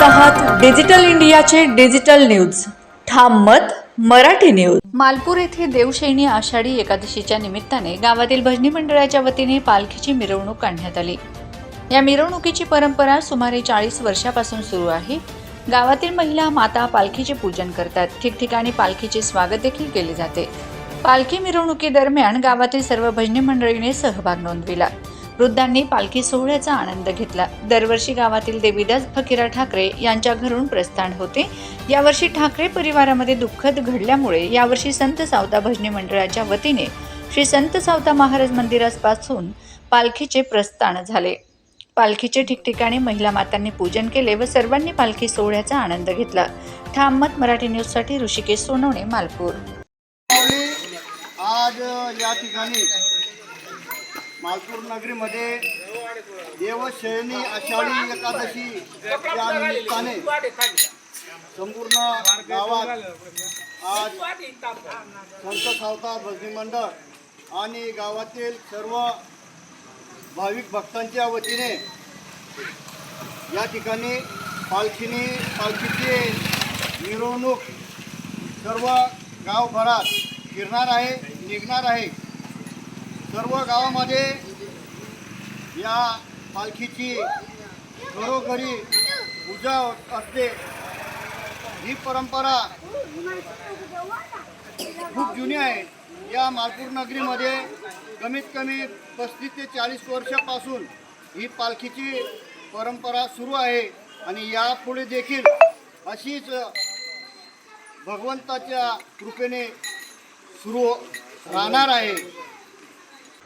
Digital इंडियाचे digital news. ठाम मत मराठी न्यूज. मालपूर येथे देवशैनी आषाढी एकादशीच्या निमित्ताने गावातील भजनी मंडळाच्या वतीने पालखीची मिरवणूक काढण्यात आली. या मिरवणुकीची परंपरा सुमारे चाळीस वर्षापासून सुरू आहे. गावातील महिला माता पालखीचे पूजन करतात. ठिकठिकाणी पालखीचे स्वागत देखील केले जाते. पालखी मिरवणुकीदरम्यान गावातील सर्व भजनी मंडळीने सहभाग नोंदविला. वृद्धांनी पालखी सोहळ्याचा आनंद घेतला. दरवर्षी गावातील देवीदास फकीरा ठाकरे यांच्या घरून प्रस्थान होते. यावर्षी ठाकरे परिवारामध्ये दुःखद घडल्यामुळे यावर्षी संत सावता भजनी मंडळाच्या वतीने श्री संत सावता महाराज मंदिरापासून पालखीचे प्रस्थान झाले. पालखीचे ठिकठिकाणी महिला मातांनी पूजन केले व सर्वांनी पालखी सोहळ्याचा आनंद घेतला. ठाममत मराठी न्यूजसाठी ऋषिकेश सोनवणे मालपूर. आज या ठिकाणी मालपूर नगरीमध्ये देवशयनी आषाढी एकादशी या निमित्ताने संपूर्ण गावात आज संत सावतार भजनी मंडळ आणि गावातील सर्व भाविक भक्तांच्या वतीने या ठिकाणी पालखीने पालखीची मिरवणूक सर्व गावभरात फिरणार आहे निघणार आहे. सर्व गावामध्ये या पालखीची घरोघरी पूजा असते. ही परंपरा खूप जुनी आहे. या मालपूर नगरीमध्ये कमीत कमी पस्तीस ते चाळीस वर्षापासून ही पालखीची परंपरा सुरू आहे आणि यापुढे देखील अशीच भगवंताच्या कृपेने सुरू राहणार आहे.